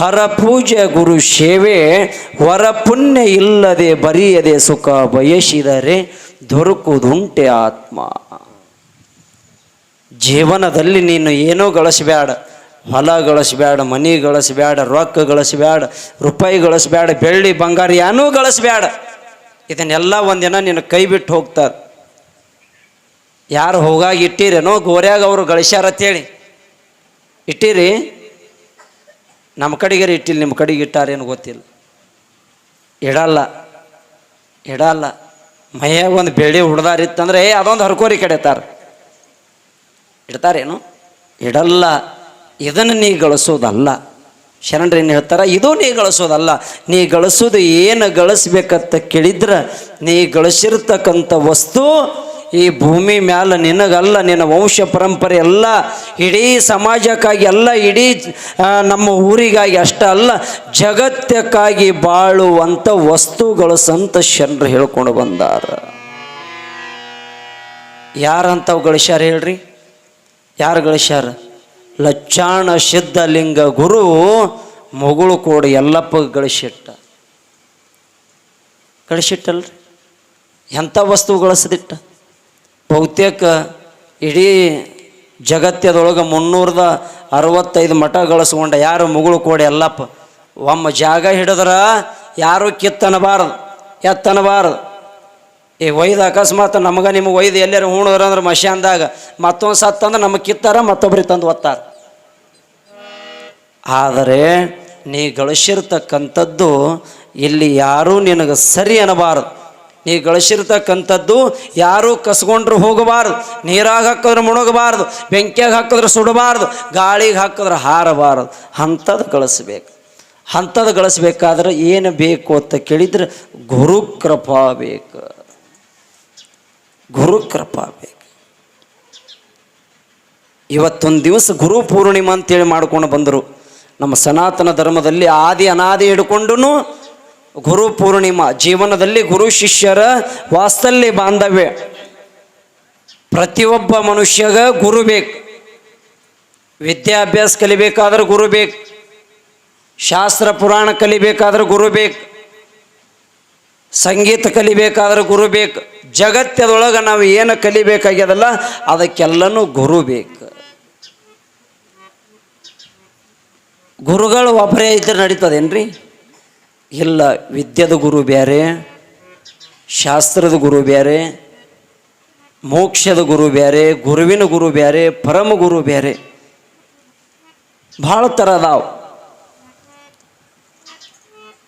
ಹರ ಪೂಜೆ ಗುರು ಸೇವೆ ವರ ಪುಣ್ಯ ಇಲ್ಲದೆ ಬರೆಯದೆ ಸುಖ ಬಯಸಿದರೆ ದೊರಕುದುಂಟೆ ಆತ್ಮ. ಜೀವನದಲ್ಲಿ ನೀನು ಏನೂ ಗಳಿಸಬೇಡ, ಹೊಲ ಗಳಿಸ್ಬೇಡ, ಮನಿ ಗಳಿಸ್ಬೇಡ, ರೊಕ್ಕ ಗಳಿಸ್ಬೇಡ, ರೂಪಾಯಿ ಗಳಿಸ್ಬೇಡ, ಬೆಳ್ಳಿ ಬಂಗಾರ ಏನೂ ಗಳಿಸ್ಬೇಡ. ಇದನ್ನೆಲ್ಲ ಒಂದಿನ ನಿನ್ನ ಕೈ ಬಿಟ್ಟು ಹೋಗ್ತಾರೆ. ಯಾರು ಹೋಗಾಗಿ ಇಟ್ಟಿರೇನೋ ಗೋರ್ಯಾಗ ಅವರು ಗಳಿಸ್ಯಾರ ಅಂತೇಳಿ. ಇಟ್ಟಿರಿ? ನಮ್ಮ ಕಡೆಗೆ ಇಟ್ಟಿಲ್ಲ, ನಿಮ್ಮ ಕಡೆಗೆ ಇಟ್ಟಾರೇನು ಗೊತ್ತಿಲ್ಲ. ಇಡಲ್ಲ ಇಡಲ್ಲ. ಮೈಯಾಗ ಒಂದು ಬೆಳೆ ಹುಡ್ದಾರಿತ್ತಂದ್ರೆ ಏ, ಅದೊಂದು ಹರ್ಕೋರಿ ಕಡೆತಾರ. ಇಡ್ತಾರೇನು? ಇಡಲ್ಲ. ಇದನ್ನು ನೀ ಗಳಿಸೋದಲ್ಲ. ಶರಣರು ಏನು ಹೇಳ್ತಾರ, ಇದು ನೀ ಗಳಿಸೋದಲ್ಲ. ನೀ ಗಳಿಸೋದು ಏನು ಗಳಿಸ್ಬೇಕಂತ ಕೇಳಿದ್ರೆ, ನೀ ಗಳಿಸಿರ್ತಕ್ಕಂಥ ವಸ್ತು ಈ ಭೂಮಿ ಮ್ಯಾಲ ನಿನಗಲ್ಲ, ನಿನ್ನ ವಂಶ ಪರಂಪರೆ ಎಲ್ಲ ಇಡೀ ಸಮಾಜಕ್ಕಾಗಿ ಎಲ್ಲ, ಇಡೀ ನಮ್ಮ ಊರಿಗಾಗಿ ಅಷ್ಟ ಅಲ್ಲ ಜಗತ್ತಕ್ಕಾಗಿ ಬಾಳುವಂಥ ವಸ್ತುಗಳು ಸಂತ ಶರಣರು ಹೇಳ್ಕೊಂಡು ಬಂದಾರ. ಯಾರಂಥವು ಗಳಿಸ್ಯಾರ ಹೇಳ್ರಿ? ಯಾರು ಗಳಿಸ್ಯಾರ? ಲಚ್ಚಾಣ ಸಿದ್ಧಲಿಂಗ ಗುರು ಮಗಳು ಕೋಡಿ ಎಲ್ಲಪ್ಪ ಗಳಿಸಿಟ್ಟ. ಗಳಿಸಿಟ್ಟಲ್ರಿ? ಎಂಥ ವಸ್ತು ಗಳಿಸದಿಟ್ಟ? ಬಹುತೇಕ ಇಡೀ ಜಗತ್ತದೊಳಗೆ ಮುನ್ನೂರದ ಅರವತ್ತೈದು ಮಠ ಗಳಿಸ್ಕೊಂಡ ಯಾರು ಮುಗುಳು ಕೋಡಿ ಎಲ್ಲಪ್ಪ ಒಮ್ಮ ಜಾಗ ಹಿಡಿದ್ರ ಯಾರು ಕಿತ್ತನಬಾರದು, ಎತ್ತನಬಾರದು. ಈ ಒಯ್ದು ಅಕಸ್ಮಾತ್ ನಮಗೆ ನಿಮಗೆ ಒಯ್ದು ಎಲ್ಲರೂ ಹೂಣದ್ರ ಅಂದ್ರೆ ಮಶಾನ್ದಾಗ ಮತ್ತೊಂದು ಸತ್ತಂದ್ರೆ ನಮಗೆ ಕಿತ್ತಾರ ಮತ್ತೊಬ್ರಿಗೆ ತಂದು ಒತ್ತಾರ. ಆದರೆ ನೀ ಗಳಿಸಿರ್ತಕ್ಕಂಥದ್ದು ಇಲ್ಲಿ ಯಾರೂ ನಿನಗೆ ಸರಿ ಅನ್ನಬಾರದು ನೀ ಗಳಿಸಿರ್ತಕ್ಕಂಥದ್ದು ಯಾರೂ ಕಸ್ಕೊಂಡ್ರು ಹೋಗಬಾರ್ದು, ನೀರಾಗ ಹಾಕಿದ್ರೆ ಮುಣಗಬಾರ್ದು, ಬೆಂಕಿಯಾಗ ಹಾಕಿದ್ರೆ ಸುಡಬಾರ್ದು, ಗಾಳಿಗೆ ಹಾಕಿದ್ರೆ ಹಾರಬಾರದು. ಅಂಥದ್ದು ಗಳಿಸ್ಬೇಕು. ಅಂಥದ್ದು ಗಳಿಸ್ಬೇಕಾದ್ರೆ ಏನು ಬೇಕು ಅಂತ ಕೇಳಿದರೆ ಗುರು ಕೃಪಾ ಬೇಕು. ಗುರು ಕೃಪಾ ಬೇಕು. ಇವತ್ತೊಂದು ದಿವಸ ಗುರು ಪೂರ್ಣಿಮಾ ಅಂತೇಳಿ ಮಾಡ್ಕೊಂಡು ಬಂದರು. ನಮ್ಮ ಸನಾತನ ಧರ್ಮದಲ್ಲಿ ಆದಿ ಅನಾದಿ ಹಿಡ್ಕೊಂಡು ಗುರು ಪೂರ್ಣಿಮಾ. ಜೀವನದಲ್ಲಿ ಗುರು ಶಿಷ್ಯರ ವಾಸ್ತಲ್ಯ ಬಾಂಧವ್ಯ. ಪ್ರತಿಯೊಬ್ಬ ಮನುಷ್ಯಗ ಗುರು ಬೇಕು. ವಿದ್ಯಾಭ್ಯಾಸ ಕಲಿಬೇಕಾದ್ರೆ ಗುರು ಬೇಕು. ಶಾಸ್ತ್ರ ಪುರಾಣ ಕಲಿಬೇಕಾದ್ರೆ ಗುರು ಬೇಕು. ಸಂಗೀತ ಕಲಿಬೇಕಾದ್ರೆ ಗುರು ಬೇಕು. ಜಗತ್ತದೊಳಗೆ ನಾವು ಏನು ಕಲಿಬೇಕಾಗ್ಯದಲ್ಲ, ಅದಕ್ಕೆಲ್ಲನೂ ಗುರು ಬೇಕು. ಗುರುಗಳು ಒಬ್ಬರೇ ಇದ್ರೆ ನಡೀತದೇನ್ರಿ? ಇಲ್ಲ ವಿದ್ಯದ ಗುರು ಬೇರೆ ಶಾಸ್ತ್ರದ ಗುರು ಬೇರೆ ಮೋಕ್ಷದ ಗುರು ಬೇರೆ ಗುರುವಿನ ಗುರು ಬೇರೆ ಪರಮ ಗುರು ಬೇರೆ ಭಾಳ ಥರ ಅದಾವ.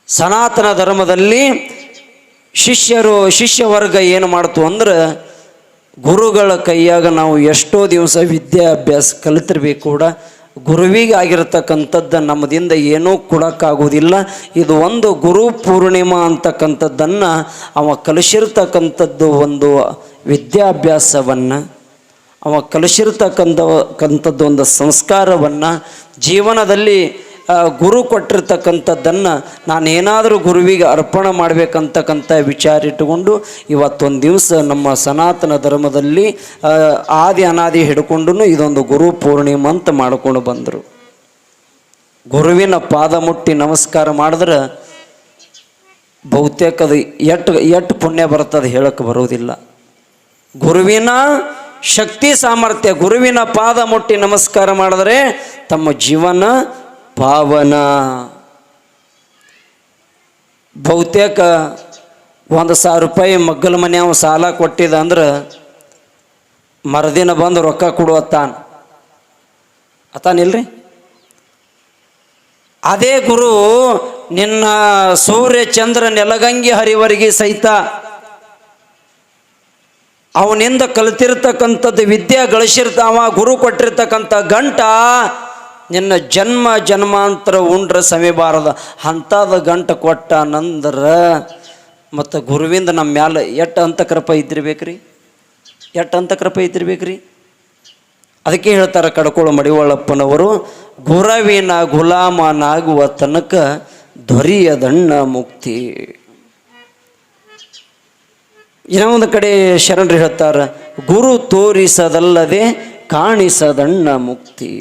ಸನಾತನ ಧರ್ಮದಲ್ಲಿ ಶಿಷ್ಯರು ಶಿಷ್ಯ ವರ್ಗ ಏನು ಮಾಡ್ತು ಅಂದ್ರೆ ಗುರುಗಳ ಕೈಯಾಗ ನಾವು ಎಷ್ಟೋ ದಿವಸ ವಿದ್ಯಾಭ್ಯಾಸ ಕಲಿತಿರ್ಬೇಕು ಕೂಡ ಗುರುವಿಗೆ ಆಗಿರತಕ್ಕಂಥದ್ದು ನಮ್ಮದಿಂದ ಏನೂ ಕೊಡೋಕ್ಕಾಗೋದಿಲ್ಲ. ಇದು ಒಂದು ಗುರು ಪೂರ್ಣಿಮಾ ಅಂತಕ್ಕಂಥದ್ದನ್ನು ಅವ ಕಲಿಸಿರ್ತಕ್ಕಂಥದ್ದು ಒಂದು ವಿದ್ಯಾಭ್ಯಾಸವನ್ನು, ಅವ ಕಲಿಸಿರ್ತಕ್ಕಂಥ ಕಂಥದ್ದು ಒಂದು ಸಂಸ್ಕಾರವನ್ನು ಜೀವನದಲ್ಲಿ ಗುರು ಕೊಟ್ಟಿರ್ತಕ್ಕಂಥದ್ದನ್ನು ನಾನು ಏನಾದರೂ ಗುರುವಿಗೆ ಅರ್ಪಣೆ ಮಾಡಬೇಕಂತಕ್ಕಂಥ ವಿಚಾರ ಇಟ್ಟುಕೊಂಡು ಇವತ್ತೊಂದು ದಿವಸ ನಮ್ಮ ಸನಾತನ ಧರ್ಮದಲ್ಲಿ ಆದಿ ಅನಾದಿ ಹಿಡ್ಕೊಂಡು ಇದೊಂದು ಗುರು ಪೂರ್ಣಿಮ ಅಂತ ಮಾಡ್ಕೊಂಡು ಬಂದರು. ಗುರುವಿನ ಪಾದ ಮುಟ್ಟಿ ನಮಸ್ಕಾರ ಮಾಡಿದ್ರೆ ಬಹುತೇಕ ಅದು ಎಟ್ಟು ಎಟ್ಟು ಪುಣ್ಯ ಬರ್ತದೆ ಹೇಳಕ್ಕೆ ಬರೋದಿಲ್ಲ ಗುರುವಿನ ಶಕ್ತಿ ಸಾಮರ್ಥ್ಯ, ಗುರುವಿನ ಪಾದ ಮುಟ್ಟಿ ನಮಸ್ಕಾರ ಮಾಡಿದರೆ ತಮ್ಮ ಜೀವನ ಪಾವನ ಬಹುತೇಕ ಒಂದು ಸಾವಿರ ರೂಪಾಯಿ ಮಗ್ಗಲ ಮನ್ಯಾವ ಸಾಲ ಕೊಟ್ಟಿದ ಅಂದ್ರೆ ಮರದಿನ ಬಂದು ರೊಕ್ಕ ಕೊಡುವ ಕೊಡುವತ್ತಾನ ಅತಾನಿಲ್ರಿ ಅದೇ ಗುರು ನಿನ್ನ ಸೂರ್ಯ ಚಂದ್ರ ನೆಲಗಂಗಿ ಹರಿವರಿಗೆ ಸಹಿತ ಅವನಿಂದ ಕಲಿತಿರ್ತಕ್ಕಂಥದ್ದು ವಿದ್ಯೆ ಗಳಿಸಿರ್ತಾವ, ಗುರು ಕೊಟ್ಟಿರ್ತಕ್ಕಂಥ ಗಂಟ ನಿನ್ನ ಜನ್ಮ ಜನ್ಮಾಂತರ ಉಂಡ್ರ ಸಮೀಬಾರದ ಅಂಥದ ಗಂಟ ಕೊಟ್ಟ ನಂದ್ರ. ಮತ್ತು ಗುರುವಿಂದ ನಮ್ಮ ಮ್ಯಾಲ ಎಷ್ಟು ಕೃಪ ಇದ್ದಿರ್ಬೇಕ್ರಿ? ಎಷ್ಟು ಕೃಪ ಇದ್ದಿರ್ಬೇಕ್ರಿ? ಅದಕ್ಕೆ ಹೇಳ್ತಾರೆ ಕಡ್ಕೋಳು ಮಡಿವಳ್ಳಪ್ಪನವರು ಗುರವಿನ ಗುಲಾಮನಾಗುವ ತನಕ ದೊರೆಯದಣ್ಣ ಮುಕ್ತಿ. ಇನ್ನೂ ಒಂದು ಕಡೆ ಶರಣರು ಹೇಳ್ತಾರೆ, ಗುರು ತೋರಿಸದಲ್ಲದೆ ಕಾಣಿಸದಣ್ಣ ಮುಕ್ತಿ.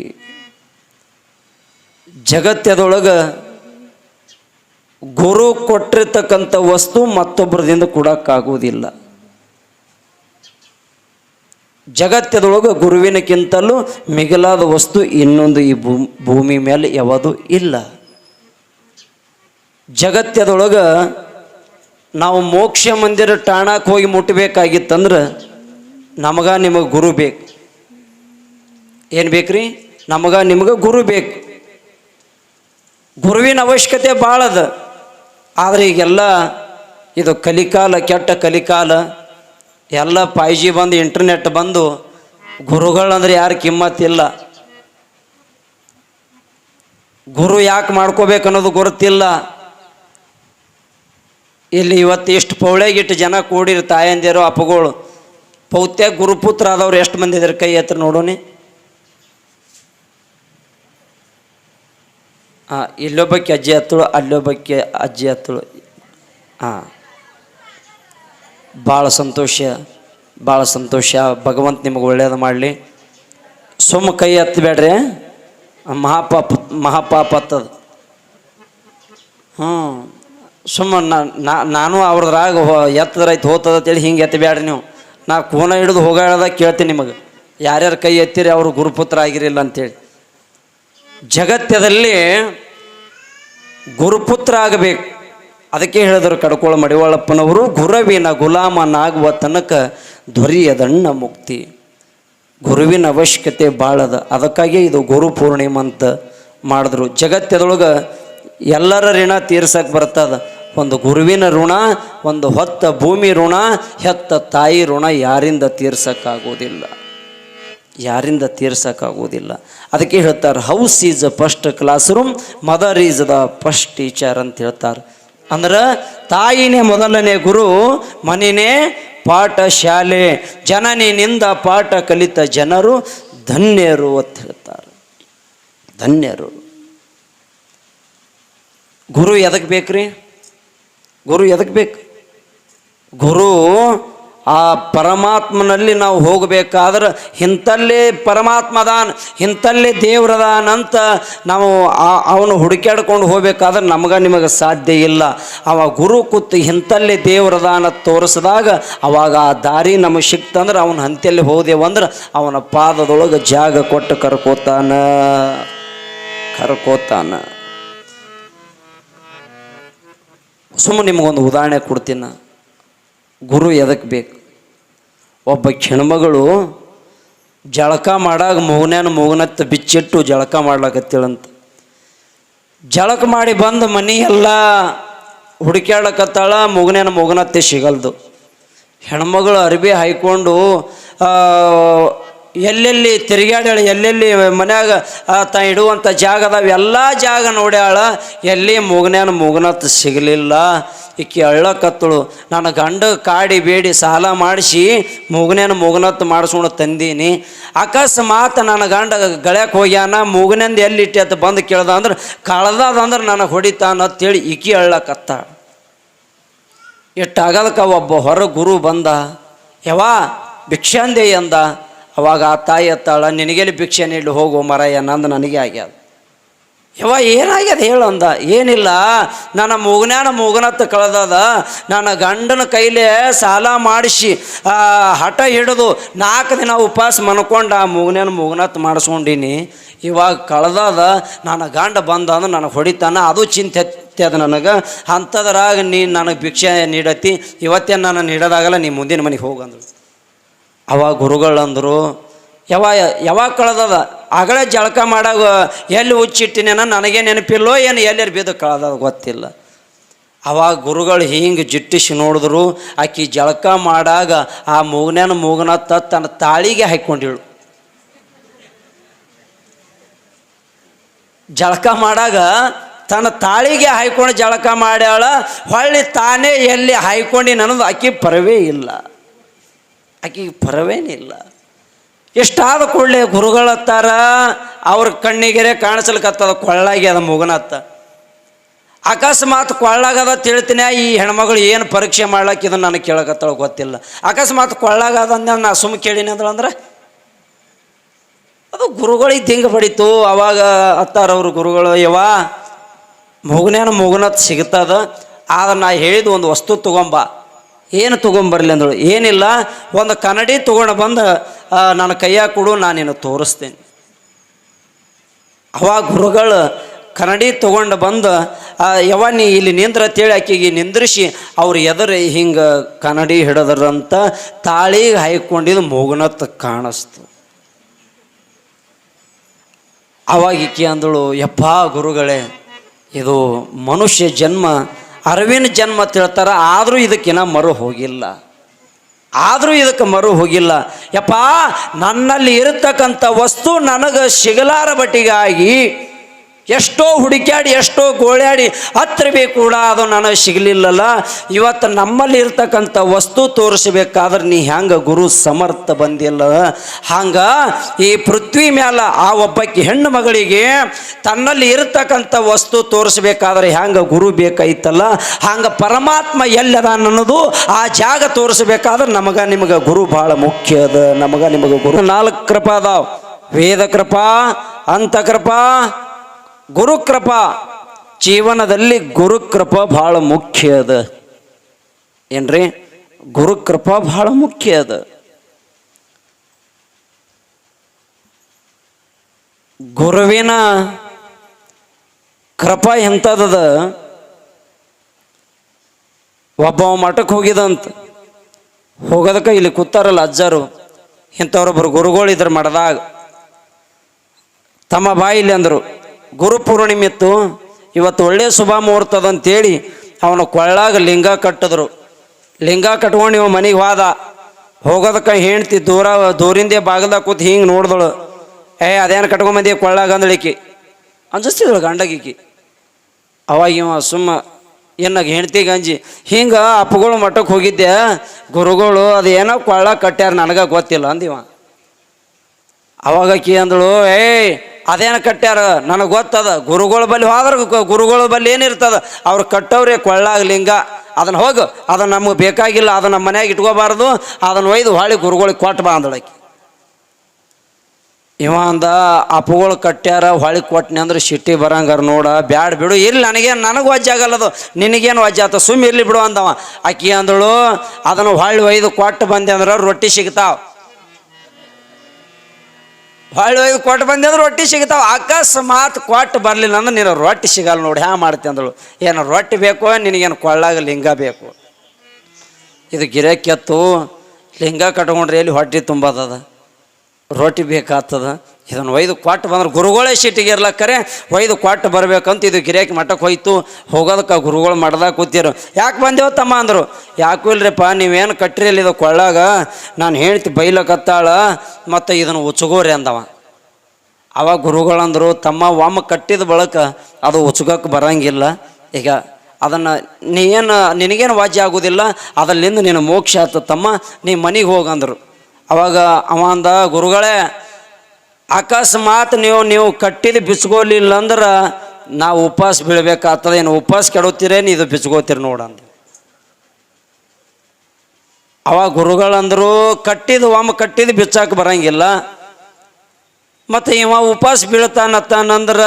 ಜಗತ್ತದೊಳಗೆ ಗುರು ಕೊಟ್ಟಿರ್ತಕ್ಕಂಥ ವಸ್ತು ಮತ್ತೊಬ್ಬರದಿಂದ ಕೊಡೋಕ್ಕಾಗುವುದಿಲ್ಲ. ಜಗತ್ತದೊಳಗೆ ಗುರುವಿನಕ್ಕಿಂತಲೂ ಮಿಗಿಲಾದ ವಸ್ತು ಇನ್ನೊಂದು ಈ ಭೂಮಿ ಮೇಲೆ ಯಾವುದು ಇಲ್ಲ. ಜಗತ್ತದೊಳಗೆ ನಾವು ಮೋಕ್ಷ ಮಂದಿರ ಠಾಣಕ್ಕೆ ಹೋಗಿ ಮುಟ್ಟಬೇಕಾಗಿತ್ತಂದ್ರೆ ನಮಗ ನಿಮಗೆ ಗುರು ಬೇಕು. ಏನು ಬೇಕ್ರಿ? ನಮಗ ನಿಮಗೆ ಗುರು ಬೇಕು. ಗುರುವಿನ ಅವಶ್ಯಕತೆ ಭಾಳ ಅದ. ಆದರೆ ಈಗೆಲ್ಲ ಇದು ಕಲಿಕಾಲ, ಕೆಟ್ಟ ಕಲಿಕಾಲ, ಎಲ್ಲ ಫೈ ಜಿ ಬಂದು ಇಂಟರ್ನೆಟ್ ಬಂದು, ಗುರುಗಳಂದ್ರೆ ಯಾರು ಕಿಮ್ಮತ್ತಿಲ್ಲ ಗುರು ಯಾಕೆ ಮಾಡ್ಕೋಬೇಕು ಅನ್ನೋದು ಗೊತ್ತಿಲ್ಲ. ಇಲ್ಲಿ ಇವತ್ತು ಎಷ್ಟು ಪೌಳೆಗಿಟ್ಟು ಜನ ಕೂಡಿರು ತಾಯಂದಿರು, ಅಪ್ಪಗಳು. ಪೌತ್ಯ ಗುರುಪುತ್ರ ಆದವ್ರು ಎಷ್ಟು ಮಂದಿ ಕೈ ಹತ್ರ ನೋಡೋನಿ ಹಾಂ ಇಲ್ಲೊಬ್ಬಕ್ಕೆ ಅಜ್ಜಿ ಹತ್ತಳು, ಅಲ್ಲೊಬ್ಬಕ್ಕೆ ಅಜ್ಜಿ ಹತ್ತಳು. ಹಾಂ ಭಾಳ ಸಂತೋಷ ಭಾಳ ಸಂತೋಷ. ಭಗವಂತ ನಿಮಗೆ ಒಳ್ಳೆಯದು ಮಾಡಲಿ. ಸುಮ್ಮ ಕೈ ಹತ್ತಬೇಡ್ರಿ ಮಹಾಪಾಪ ಮಹಾಪಾಪ ಹತ್ತದ. ಹ್ಞೂ. ಸುಮ್ಮ ನಾನು ಅವ್ರದ್ರಾಗ ಹೋ ಎತ್ತದ್ರೈತೆ ಹೋತದ ಅಂತೇಳಿ ಹಿಂಗೆ ಎತ್ತಬೇಡ್ರಿ ನೀವು. ನಾ ಕೋನ ಹಿಡಿದು ಹೋಗಾಡ್ದಾಗ ಕೇಳ್ತೀನಿ ನಿಮಗೆ. ಯಾರ್ಯಾರು ಕೈ ಎತ್ತಿರಿ, ಅವರು ಗುರುಪುತ್ರ ಆಗಿರಿಲ್ಲ ಅಂತೇಳಿ. ಜಗತ್ತದಲ್ಲಿ ಗುರುಪುತ್ರ ಆಗಬೇಕು ಅದಕ್ಕೆ ಹೇಳಿದರು ಕಡ್ಕೋಳ ಮಡಿವಾಳಪ್ಪನವರು, ಗುರುವಿನ ಗುಲಾಮನಾಗುವ ತನಕ ದೊರೆಯದಣ್ಣ ಮುಕ್ತಿ. ಗುರುವಿನ ಅವಶ್ಯಕತೆ ಭಾಳದ ಅದಕ್ಕಾಗಿ ಇದು ಗುರು ಪೂರ್ಣಿಮಂತ ಮಾಡಿದ್ರು. ಜಗತ್ತದೊಳಗೆ ಎಲ್ಲರ ಋಣ ತೀರ್ಸಕ್ಕೆ ಬರ್ತದ. ಒಂದು ಗುರುವಿನ ಋಣ, ಒಂದು ಹೊತ್ತ ಭೂಮಿ ಋಣ, ಹೆತ್ತ ತಾಯಿ ಋಣ ಯಾರಿಂದ ತೀರ್ಸಕ್ಕಾಗೋದಿಲ್ಲ ಯಾರಿಂದ ತೀರ್ಸೋಕ್ಕಾಗೋದಿಲ್ಲ ಅದಕ್ಕೆ ಹೇಳ್ತಾರೆ house is a first class room mother is the first teacher ಅಂತ ಹೇಳ್ತಾರೆ. ಅಂದ್ರೆ, ತಾಯಿನೇ ಮೊದಲನೇ ಗುರು ಮನೆಯೇ ಪಾಠ ಶಾಲೆ ಜನನಿನಿಂದ ಪಾಠ ಕಲಿತ ಜನರು ಧನ್ಯರು ಅಂತ ಹೇಳ್ತಾರೆ. ಧನ್ಯರು. ಗುರು ಎದಕ್ಕೆ ಬೇಕ್ರಿ? ಗುರು ಎದಕ್ಕೆ ಬೇಕು? ಗುರು ಆ ಪರಮಾತ್ಮನಲ್ಲಿ ನಾವು ಹೋಗಬೇಕಾದ್ರೆ ಇಂಥಲ್ಲೇ ಪರಮಾತ್ಮದಾನ್, ಇಂಥಲ್ಲೇ ದೇವ್ರದಾನ್ ಅಂತ ನಾವು ಆ ಅವನು ಹುಡುಕ್ಯಾಡ್ಕೊಂಡು ಹೋಗ್ಬೇಕಾದ್ರೆ ನಮಗೆ ನಿಮಗೆ ಸಾಧ್ಯ ಇಲ್ಲ. ಅವ ಗುರು ಕೂತು ಇಂಥಲ್ಲೇ ದೇವ್ರದಾನ ತೋರಿಸಿದಾಗ ಅವಾಗ ಆ ದಾರಿ ನಮಗೆ ಸಿಕ್ತಂದ್ರೆ ಅವನ ಹಂತಿಯಲ್ಲಿ ಹೋದೆವಂದ್ರೆ ಅವನ ಪಾದದೊಳಗೆ ಜಾಗ ಕೊಟ್ಟು ಕರ್ಕೋತಾನ. ಕರ್ಕೋತಾನ. ಸುಮ್ಮನೆ ನಿಮಗೊಂದು ಉದಾಹರಣೆ ಕೊಡ್ತೀನಿ. ಗುರು ಎದಕ್ಕೆ ಬೇಕು? ಒಬ್ಬ ಹೆಣ್ಮಗಳು ಜಳಕ ಮಾಡಾಗ ಮೌನ್ಯಾನ ಮೌನತ್ತ ಬಿಚ್ಚಿಟ್ಟು ಜಳಕ ಮಾಡ್ಲಾಕತ್ತಿಳಂತ. ಜಳಕ ಮಾಡಿ ಬಂದು ಮನೆ ಎಲ್ಲ ಹುಡುಕ್ಯಾಡಕತ್ತಾಳ ಮಗನೇನ ಮಗನತ್ತೆ ಸಿಗಲ್ದು. ಹೆಣ್ಮಗಳು ಅರ್ಬಿ ಹಾಯ್ಕೊಂಡು ಎಲ್ಲೆಲ್ಲಿ ತಿರುಗಾಡ್ಯಾಳ ಎಲ್ಲೆಲ್ಲಿ ಮನ್ಯಾಗ ತ ಇಡುವಂಥ ಜಾಗ ಅದಾವ, ಎಲ್ಲ ಜಾಗ ನೋಡ್ಯಾಳ, ಎಲ್ಲಿ ಮೂಗನ್ಯಾನ ಮೂಗನತ್ ಸಿಗಲಿಲ್ಲ. ಈಕಿ ಅಳ್ಳಕತ್ತಳು, ನನ್ನ ಗಂಡ ಕಾಡಿ ಬೇಡಿ ಸಾಲ ಮಾಡಿಸಿ, ಮೂಗನ್ಯಾನ ಮೂಗನತ್ ಮಾಡಿಸ್ಕೊಂಡು ತಂದೀನಿ. ಅಕಸ್ಮಾತ್ ನನ್ನ ಗಂಡ ಗಳಕ್ಕೆ ಹೋಗ್ಯಾನ, ಮೂಗನಿಂದ ಎಲ್ಲಿ ಇಟ್ಟಿ ಅಂತ ಬಂದು ಕೇಳ್ದ ಅಂದ್ರೆ, ಕಳ್ದದ ಅಂದ್ರೆ ನನಗೆ ಹೊಡಿತಾನ ಅಂತೇಳಿ ಈಕಿ ಅಳ್ಳಕತ್ತ ಎಟ್ಟಾಗದಕ್ಕ ಒಬ್ಬ ಹೊರ ಗುರು ಬಂದ ಯವಾ ಭಿಕ್ಷಾಂದೆ ಅಂದ ಅವಾಗ ಆ ತಾಯಿ ಎತ್ತಾಳ, ನಿನಗೆಲ್ಲಿ ಭಿಕ್ಷೆ ನೀಡಲು, ಹೋಗು ಮರಯ್ಯ ನಂದು ನನಗೆ ಆಗ್ಯದ. ಯವ ಏನಾಗ್ಯದ ಅಂದ. ಏನಿಲ್ಲ, ನನ್ನ ಮೂಗನ್ಯಾನ ಮೂಗನತ್ತ ಕಳೆದದ. ನನ್ನ ಗಂಡನ ಕೈಲೇ ಸಾಲ ಮಾಡಿಸಿ ಹಠ ಹಿಡಿದು ನಾಲ್ಕು ದಿನ ಉಪವಾಸ ಮನ್ಕೊಂಡು ಆ ಮೂಗನ್ಯಾನ ಮೂಗನತ್ ಮಾಡಿಸ್ಕೊಂಡೀನಿ. ಇವಾಗ ಕಳೆದದ, ನನ್ನ ಗಂಡ ಬಂದ ನನಗೆ ಹೊಡಿತಾನ. ಅದು ಚಿಂತೆ ಅದು ನನಗೆ. ಅಂಥದ್ರಾಗ ನೀನು ನನಗೆ ಭಿಕ್ಷೆ ನೀಡತ್ತಿ ಇವತ್ತೇನು ನಾನು ನೀಡೋದಾಗಲ್ಲ, ನೀ ಮುಂದಿನ ಮನೆಗೆ ಹೋಗಂದ್ರು ಅವಾಗ ಗುರುಗಳಂದರು ಯಾವ ಯಾವಾಗ ಕಳೆದದ? ಆಗಲೇ ಜಳಕ ಮಾಡಾಗ, ಎಲ್ಲಿ ಹುಚ್ಚಿಟ್ಟಿನೇನ ನನಗೆ ನೆನಪಿಲ್ಲೋ ಏನು ಎಲ್ಲೆಲ್ಲಿ ಬಿದ್ದು ಕಳೆದದ ಗೊತ್ತಿಲ್ಲ. ಅವಾಗ ಗುರುಗಳು ಹಿಂಗೆ ಜಿಟ್ಟಿಸಿ ನೋಡಿದ್ರು, ಆಕಿ ಜಳಕ ಮಾಡಾಗ ಆ ಮೂಗನೇನ ಮೂಗನ ತನ್ನ ತಾಳಿಗೆ ಹಾಕ್ಕೊಂಡಿಳು. ಜಳಕ ಮಾಡಾಗ ತನ್ನ ತಾಳಿಗೆ ಹಾಯ್ಕೊಂಡು ಜಳಕ ಮಾಡ್ಯಾಳ, ಹೊಳ್ಳಿ ತಾನೇ ಎಲ್ಲಿ ಹಾಯ್ಕೊಂಡು ನನ್ನದು ಆಕಿ ಪರವೇ ಇಲ್ಲ. ಆಕಿಗೆ ಪರವೇನಿಲ್ಲ. ಎಷ್ಟಾದ ಕೂಡಲೇ ಗುರುಗಳತ್ತಾರ ಅವ್ರ ಕಣ್ಣಿಗೆರೆ ಕಾಣಿಸ್ಲಿಕ್ಕತ್ತದ ಕೊಳ್ಳಾಗಿ ಅದ ಮುಗನತ್ತ. ಅಕಸ್ಮಾತ್ ಕೊಳ್ಳಾಗದ ತಿಳ್ತೀನಿ ಈ ಹೆಣ್ಮಗಳು ಏನು ಪರೀಕ್ಷೆ ಮಾಡ್ಲಕ್ಕೆ ಇದನ್ನು ನನಗೆ ಕೇಳಕತ್ತಾಳ ಗೊತ್ತಿಲ್ಲ. ಅಕಸ್ಮಾತ್ ಕೊಳ್ಳಾಗದ ಅಂದ ನಾ ಸುಮ್ಮ ಕೇಳಿನಿ ಅಂದ್ರೆ, ಅದು ಗುರುಗಳಿಗೆ ತಿಂಗ ಬಡಿತು, ಅವಾಗ ಅತ್ತಾರವ್ರು ಗುರುಗಳು ಯವ ಮಗುನೇನ ಮಗುನತ್ ಸಿಗ್ತದ ಆದ್ರೆ ನಾ ಹೇಳಿದ ಒಂದು ವಸ್ತು ತಗೊಂಬ. ಏನು ತೊಗೊಂಬರಲಿ ಅಂದಳು. ಏನಿಲ್ಲ, ಒಂದು ಕನ್ನಡಿ ತೊಗೊಂಡು ಬಂದು ನನ್ನ ಕೈಯಾಗ ಕೊಡು, ನಾನು ನಿನ್ನ ತೋರಿಸ್ತೇನೆ. ಅವಾಗ ಗುರುಗಳು ಕನ್ನಡಿ ತೊಗೊಂಡು ಬಂದು ಯಾವ ನೀ ಇಲ್ಲಿ ನಿಂದ್ರ ತೇಳಿ ಆಕೆಗೆ ನಿಂದ್ರಿಸಿ, ಅವ್ರು ಎದುರು ಹಿಂಗೆ ಕನ್ನಡಿ ಹಿಡದ್ರಂತ ತಾಳಿಗೆ ಹಾಯ್ಕೊಂಡಿದ್ದು ಮೋಗನತ್ತ ಕಾಣಿಸ್ತು. ಅವಾಗ ಈಕೆ ಅಂದಳು, ಯಪ್ಪ ಗುರುಗಳೇ, ಇದು ಮನುಷ್ಯ ಜನ್ಮ ಅರವಿನ ಜನ್ಮ ತಿಳ್ತಾರ, ಆದರೂ ಇದಕ್ಕಿನ್ನ ಮರು ಹೋಗಿಲ್ಲ. ಆದರೂ ಇದಕ್ಕೆ ಮರು ಹೋಗಿಲ್ಲ. ಯಪ್ಪ, ನನ್ನಲ್ಲಿ ಇರತಕ್ಕಂಥ ವಸ್ತು ನನಗೆ ಸಿಗಲಾರ ಬಟ್ಟಿಗಾಗಿ ಎಷ್ಟೋ ಹುಡುಕ್ಯಾಡಿ, ಎಷ್ಟೋ ಗೋಳ್ಯಾಡಿ ಹತ್ರ ಬೇಕು ಕೂಡ ಅದು ನನಗೆ ಸಿಗಲಿಲ್ಲಲ್ಲ. ಇವತ್ತು ನಮ್ಮಲ್ಲಿ ಇರ್ತಕ್ಕಂಥ ವಸ್ತು ತೋರಿಸ್ಬೇಕಾದ್ರೆ ನೀ ಹ್ಯಾಂಗ ಗುರು ಸಮರ್ಥ ಬಂದಿಲ್ಲ. ಹಂಗೆ ಈ ಪೃಥ್ವಿ ಮ್ಯಾಲ ಆ ಒಬ್ಬಕ್ಕೆ ಹೆಣ್ಣು ಮಗಳಿಗೆ ತನ್ನಲ್ಲಿ ಇರತಕ್ಕಂಥ ವಸ್ತು ತೋರಿಸ್ಬೇಕಾದ್ರೆ ಹ್ಯಾಂಗ ಗುರು ಬೇಕಾಯ್ತಲ್ಲ. ಹಂಗೆ ಪರಮಾತ್ಮ ಎಲ್ಲದ ಅನ್ನೋದು ಆ ಜಾಗ ತೋರಿಸ್ಬೇಕಾದ್ರೆ ನಮಗ ನಿಮಗೆ ಗುರು ಬಹಳ ಮುಖ್ಯ ಅದ. ನಮಗ ನಿಮಗೆ ಗುರು ನಾಲ್ಕು ಕೃಪಾ ಅದಾವ. ವೇದ ಕೃಪಾ ಅಂತ ಕೃಪಾ ಗುರುಕೃಪಾ. ಜೀವನದಲ್ಲಿ ಗುರುಕೃಪ ಬಹಳ ಮುಖ್ಯ ಅದ. ಏನ್ರಿ? ಗುರುಕೃಪ ಬಹಳ ಮುಖ್ಯ ಅದ. ಗುರುವಿನ ಕೃಪ ಎಂಥದದ ಒಬ್ಬ ಮಠಕ್ಕೆ ಹೋಗಿದಂತ. ಹೋಗೋದಕ್ಕೆ ಇಲ್ಲಿ ಕೂತಾರಲ್ಲ ಅಜ್ಜರು. ಇಂಥವ್ರೊಬ್ಬರು ಇದ್ರ ಮಠದಾಗ. ತಮ್ಮ ಬಾಯಿಲಿ ಅಂದರು ಗುರು ಪೂರ್ಣಿಮೆ ಇತ್ತು. ಇವತ್ತು ಒಳ್ಳೆಯ ಶುಭ ಮುಹೂರ್ತ ಅದ ಅವನು ಕೊಳ್ಳಾಗ ಲಿಂಗ ಕಟ್ಟಿದ್ರು. ಲಿಂಗ ಕಟ್ಕೊಂಡು ಇವ ಮನೆಗೆ ಹೋದ. ಹೋಗೋದಕ್ಕೆ ಹೇಳ್ತಿ ದೂರ, ದೂರಿಂದೇ ಬಾಗಲ್ದಾಗ ಕೂತು ಹಿಂಗೆ ನೋಡಿದಳು. ಏ, ಅದೇನು ಕಟ್ಕೊಂಬಂದಿ ಕೊಳ್ಳಾಗ ಅಂದಳಿಕಿ ಅಂಜಿಸ್ತಿದಳು ಗಂಡಗಿಕಿ ಅವಾಗ ಇವ ಸುಮ್ಮ ಏನಾಗ ಹೆಂಡತಿ ಗಂಜಿ ಹಿಂಗೆ ಅಪ್ಪಗಳು ಮಠಕ್ಕೆ ಹೋಗಿದ್ದೆ. ಗುರುಗಳು ಅದೇನೋ ಕೊಳ್ಳ ಕಟ್ಟ್ಯಾರ ನನಗೆ ಗೊತ್ತಿಲ್ಲ ಅಂದಿವ ಅವಾಗ ಆಕಿ ಅಂದಳು, ಏಯ್ ಅದೇನು ಕಟ್ಟ್ಯಾರ? ನನಗೆ ಗೊತ್ತದ. ಗುರುಗಳ ಬಲ್ಲಿ ಹೋದ್ರೆ ಗುರುಗಳ ಬಲ್ಲಿ ಏನಿರ್ತದ ಅವ್ರು ಕಟ್ಟವ್ರೆ ಕೊಳ್ಳಾಗ ಲಿಂಗ. ಅದನ್ನು ಹೋಗು. ಅದನ್ನು ನಮಗೆ ಬೇಕಾಗಿಲ್ಲ. ಅದನ್ನು ನಮ್ಮ ಮನ್ಯಾಗ ಇಟ್ಕೋಬಾರ್ದು. ಅದನ್ನು ಒಯ್ದು ಹೊಳ್ಳಿ ಗುರುಗಳಿಗೆ ಕೊಟ್ಟು ಬಾ ಅಂದಳಕಿ ಇವ ಅಂದ, ಅಪ್ಪುಗಳು ಕಟ್ಟ್ಯಾರ ಹೊಳಿ ಕೊಟ್ನೆ ಅಂದ್ರೆ ಸಿಟ್ಟಿ ಬರಂಗಾರ ನೋಡ. ಬ್ಯಾಡ ಬಿಡು. ಇಲ್ಲಿ ನನಗೇನು ನನಗೆ ವಜ್ಜೆ ಆಗಲ್ಲದು. ನಿನಗೇನು ವಜ್ಜ ಆತ? ಸುಮ್ಮ ಇರಲಿ ಬಿಡು ಅಂದವ. ಅಕ್ಕಿ ಅಂದಳು, ಅದನ್ನು ಹೊಳ್ಳಿ ಒಯ್ದು ಕೊಟ್ಟು ಬಂದೆ ಅಂದ್ರೆ ರೊಟ್ಟಿ ಸಿಗ್ತಾವ. ಒಯ್ದು ಕೊಟ್ಟು ಬಂದೆ ಅಂದ್ರೆ ರೊಟ್ಟಿ ಸಿಗ್ತಾವ. ಅಕಸ್ಮಾತ್ ಕೊಟ್ಟು ಬರಲಿಲ್ಲ ಅಂದ್ರೆ ನೀನು ರೊಟ್ಟಿ ಸಿಗಲ್ಲ ನೋಡಿ, ಹ್ಯಾ ಮಾಡ್ತಿ ಅಂದಳು. ಏನು ರೊಟ್ಟಿ ಬೇಕು, ನಿನಗೇನು ಕೊಳ್ಳಾಗ ಲಿಂಗ ಬೇಕು. ಇದು ಗಿರಕ್ಕೆತ್ತು, ಲಿಂಗ ಕಟ್ಕೊಂಡ್ರೆ ಎಲ್ಲಿ ಹೊಟ್ಟೆ ತುಂಬದದ? ರೊಟ್ಟಿ ಬೇಕಾಗ್ತದ? ಇದನ್ನು ಒಯ್ದು ಕೊಟ್ಟು ಬಂದ್ರೆ ಗುರುಗಳೇ ಸಿಟ್ಟಿಗೆ ಇರ್ಲಕ್ಕರೆ, ಒಯ್ದು ಕೊಟ್ಟು ಬರಬೇಕಂತ ಇದು ಗಿರಿಯಾಕಿ ಮಠಕ್ಕೆ ಹೋಯ್ತು. ಹೋಗೋದಕ್ಕೆ ಗುರುಗಳು ಮಾಡ್ದಾಗ ಕೂತಿರು. ಯಾಕೆ ಬಂದೇವ ತಮ್ಮ ಅಂದರು. ಯಾಕೂ ಇಲ್ರಿಪ್ಪ, ನೀವೇನು ಅಲ್ಲಿ ಇದು ಕೊಳ್ಳಾಗ? ನಾನು ಹೇಳ್ತಿ ಬೈಲಕತ್ತಾಳ ಮತ್ತು ಇದನ್ನು ಉಚ್ಚಗೋರಿ ಅಂದವ. ಅವಾಗ ಗುರುಗಳಂದರು, ತಮ್ಮ ಒಮ್ಮ ಕಟ್ಟಿದ ಬಳಕ ಅದು ಉಚ್ಚಗಕ್ಕೆ ಬರಂಗಿಲ್ಲ. ಈಗ ಅದನ್ನು ನೀ ಏನು, ನಿನಗೇನು ವಾಜ್ಯ ಆಗೋದಿಲ್ಲ ಅದರಿಂದ ನೀನು ಮೋಕ್ಷ ಆತ ತಮ್ಮ, ನೀ ಮನೆಗೆ ಹೋಗಂದರು. ಅವಾಗ ಅವ ಅಂದ, ಗುರುಗಳೇ ಅಕಸ್ಮಾತ್ ನೀವು ನೀವು ಕಟ್ಟಿದ ಬಿಚ್ಕೋಲಿಲ್ಲ ಅಂದ್ರೆ ನಾವು ಉಪವಾಸ ಬೀಳ್ಬೇಕಾಗ್ತದೆ. ಏನು ಉಪವಾಸ ಕೆಡುತ್ತೀರೇನು? ಇದು ಬಿಚ್ಕೋತೀರಿ ನೋಡಂದ ಅವಾಗ ಗುರುಗಳಂದರು ಕಟ್ಟಿದ, ಒಮ್ಮ ಕಟ್ಟಿದ ಬಿಚ್ಚಾಕ ಬರಂಗಿಲ್ಲ. ಮತ್ತು ಇವ ಉಪವಾಸ ಬೀಳ್ತಾನತ್ತಾನಂದ್ರ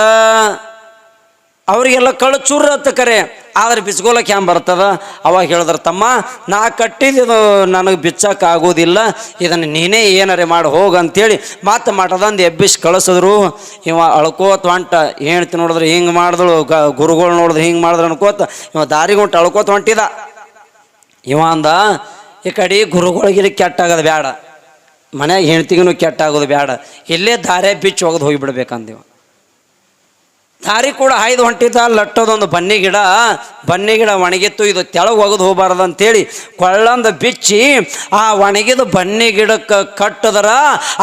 ಅವರಿಗೆಲ್ಲ ಕಳು ಚುರ್ರ ಹತ್ತ ಕರೆ. ಆದ್ರೆ ಬಿಚ್ಕೊಳಕ್ಕೆ ಹ್ಯಾಂಗೆ ಬರ್ತದ? ಅವಾಗ ಹೇಳಿದ್ರ, ತಮ್ಮ, ನಾ ಕಟ್ಟಿದ್ದು ನನಗೆ ಬಿಚ್ಚಕ್ಕಾಗೋದಿಲ್ಲ ಇದನ್ನು ನೀನೇ ಏನಾರೆ ಮಾಡಿ, ಹೋಗು ಅಂತೇಳಿ ಮಾತು ಮಠದಂದು ಎಬ್ಬಿಸಿ ಕಳಿಸಿದ್ರು. ಇವ ಅಳ್ಕೋತ ಹೊಂಟ. ಹೇಳ್ತಿ ನೋಡಿದ್ರೆ ಹಿಂಗೆ ಮಾಡಿದಳು, ಗ, ಗುರುಗಳು ನೋಡಿದ್ರೆ ಹಿಂಗೆ ಮಾಡಿದ್ರು ಅನ್ಕೋತ. ಇವ ದಾರಿಗೊಂಟು ಅಳ್ಕೋತ ಹೊಂಟಿದ. ಇವ ಅಂದ, ಈ ಕಡೆ ಗುರುಗಳಿಗೆ ಕೆಟ್ಟಾಗೋದು ಬೇಡ ಮನ್ಯಾಗ ಹೆಣ್ತಿಗೂ ಕೆಟ್ಟಾಗೋದು ಬೇಡ ಇಲ್ಲೇ ದಾರೆ ಬಿಚ್ಚಿ ಹೋಗೋದು ಹೋಗಿಬಿಡ್ಬೇಕಂದಿವ ದಾರಿ ಕೂಡ ಹಾಯ್ದು ಹೊಂಟಿದ್ದ, ಲಟ್ಟೋದೊಂದು ಬನ್ನಿ ಗಿಡ. ಬನ್ನಿ ಗಿಡ ಒಣಗಿತ್ತು, ಇದು ತೆಳಗೆ ಒಗೆದು ಹೋಗಬಾರ್ದು ಅಂತೇಳಿ ಕೊಳ್ಳಂದ ಬಿಚ್ಚಿ, ಆ ಒಣಗಿದ ಬನ್ನಿ ಗಿಡಕ್ಕೆ ಕಟ್ಟದರ,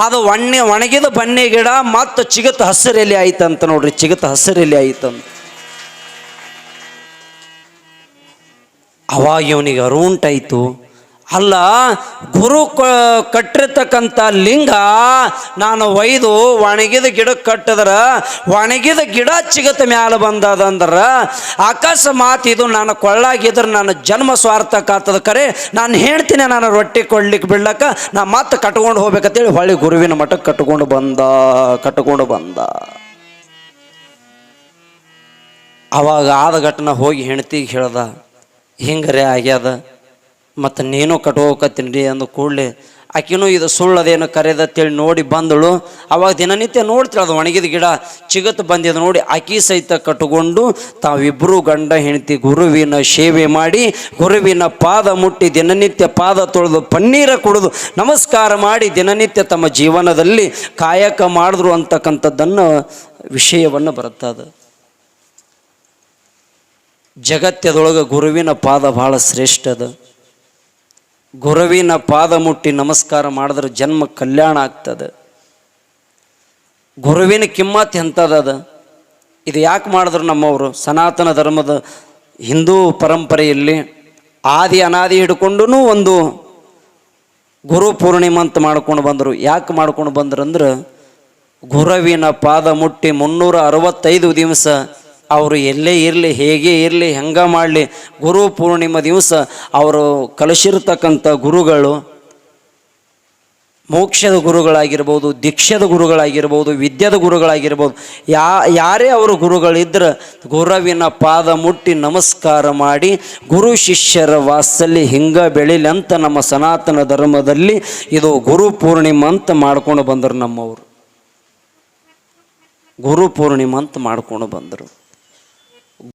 ಅದು ಒಣ್ಣೆ, ಒಣಗಿದ ಬನ್ನಿ ಗಿಡ ಮತ್ತು ಚಿಗತ್ ಹಸಿರೆಲೆ ಆಯ್ತಂತ ನೋಡ್ರಿ, ಚಿಗತ್ ಹಸಿರೆಲೆ ಆಯ್ತಂತ. ಅವಾಗ ಇವನಿಗೆ ಅರುಂಟಾಯ್ತು. ಅಲ್ಲ, ಗುರು ಕಟ್ಟಿರ್ತಕ್ಕಂಥ ಲಿಂಗ, ನಾನು ಒಯ್ದು ಒಣಗಿದ ಗಿಡ ಕಟ್ಟಿದ್ರೆ, ಒಣಗಿದ ಗಿಡ ಚಿಗತ ಮ್ಯಾಲ ಬಂದದಂದ್ರೆ, ಅಕಸ್ಮಾತ್ ಇದು ನಾನು ಕೊಳ್ಳಾಗಿದ್ರೆ, ನನ್ನ ಜನ್ಮ ಸ್ವಾರ್ಥಕ್ಕಾಗ್ತದ ಕರೆ, ನಾನು ಹೇಳ್ತೀನಿ, ನಾನು ರೊಟ್ಟಿ ಕೊಡ್ಲಿಕ್ಕೆ ಬಿಡ್ಲಕ್ಕ, ನಾ ಮತ್ತೆ ಕಟ್ಕೊಂಡು ಹೋಗ್ಬೇಕಂತೇಳಿ ಹೊಳ್ಳಿ ಗುರುವಿನ ಮಠಕ್ಕೆ ಕಟ್ಕೊಂಡು ಬಂದ ಕಟ್ಕೊಂಡು ಬಂದ. ಅವಾಗ ಆದ ಘಟನೆ ಹೋಗಿ ಹೆಂಡ್ತಿಗೆ ಹೇಳ್ದ, ಹಿಂಗರೆ ಆಗ್ಯದ ಮತ್ತು ನೀನು ಕಟ್ಕೋಕತ್ತೀನಿ ಅಂದ ಕೂಡಲೇ ಆಕಿನೂ ಇದು ಸುಳ್ಳದೇನು ಕರೆದತ್ತೇಳಿ ನೋಡಿ ಬಂದಳು. ಅವಾಗ ದಿನನಿತ್ಯ ನೋಡ್ತಿಳದು ಒಣಗಿದ ಗಿಡ. ಚಿಗತ್ ಬಂದಿದ್ದು ನೋಡಿ ಆಕಿ ಸಹಿತ ಕಟ್ಟಿಕೊಂಡು ತಾವಿಬ್ಬರು ಗಂಡ ಹೆಂಡತಿ ಗುರುವಿನ ಸೇವೆ ಮಾಡಿ ಗುರುವಿನ ಪಾದ ಮುಟ್ಟಿ ದಿನನಿತ್ಯ ಪಾದ ತೊಳೆದು ಪನ್ನೀರ ಕುಡಿದು ನಮಸ್ಕಾರ ಮಾಡಿ ದಿನನಿತ್ಯ ತಮ್ಮ ಜೀವನದಲ್ಲಿ ಕಾಯಕ ಮಾಡಿದ್ರು ಅಂತಕ್ಕಂಥದ್ದನ್ನು ವಿಷಯವನ್ನು ಬರುತ್ತದೆ ಜಗತ್ತದೊಳಗೆ ಗುರುವಿನ ಪಾದ ಭಾಳ ಶ್ರೇಷ್ಠ ಅದ. ಗುರುವಿನ ಪಾದ ಮುಟ್ಟಿ ನಮಸ್ಕಾರ ಮಾಡಿದ್ರೆ ಜನ್ಮ ಕಲ್ಯಾಣ ಆಗ್ತದೆ. ಗುರುವಿನ ಕಿಮ್ಮತ್ ಎಂಥದದ ಇದು ಯಾಕೆ ಮಾಡಿದ್ರು ನಮ್ಮವರು? ಸನಾತನ ಧರ್ಮದ ಹಿಂದೂ ಪರಂಪರೆಯಲ್ಲಿ ಆದಿ ಅನಾದಿ ಹಿಡ್ಕೊಂಡು ಒಂದು ಗುರು ಪೂರ್ಣಿಮಂತ ಮಾಡ್ಕೊಂಡು ಬಂದರು. ಯಾಕೆ ಮಾಡ್ಕೊಂಡು ಬಂದ್ರಂದ್ರೆ ಗುರುವಿನ ಪಾದ ಮುಟ್ಟಿ ಮುನ್ನೂರ ಅರವತ್ತೈದು ದಿವಸ ಅವರು ಎಲ್ಲೇ ಇರಲಿ, ಹೇಗೆ ಇರಲಿ, ಹೆಂಗೆ ಮಾಡಲಿ, ಗುರು ಪೂರ್ಣಿಮಾ ದಿವಸ ಅವರು ಕಲಿಸಿರ್ತಕ್ಕಂಥ ಗುರುಗಳು ಮೋಕ್ಷದ ಗುರುಗಳಾಗಿರ್ಬೋದು, ದೀಕ್ಷದ ಗುರುಗಳಾಗಿರ್ಬೋದು, ವಿದ್ಯದ ಗುರುಗಳಾಗಿರ್ಬೋದು, ಯಾ, ಯಾರೇ ಅವರು ಗುರುಗಳಿದ್ರೆ ಗುರುವಿನ ಪಾದ ಮುಟ್ಟಿ ನಮಸ್ಕಾರ ಮಾಡಿ ಗುರು ಶಿಷ್ಯರ ವಾಸಲ್ಲಿ ಹಿಂಗೆ ಬೆಳಿಲಿ ಅಂತ ನಮ್ಮ ಸನಾತನ ಧರ್ಮದಲ್ಲಿ ಇದು ಗುರು ಪೂರ್ಣಿಮಾ ಅಂತ ಮಾಡ್ಕೊಂಡು ಬಂದರು ನಮ್ಮವರು. ಗುರು ಪೂರ್ಣಿಮಾ ಅಂತ ಮಾಡ್ಕೊಂಡು ಬಂದರು.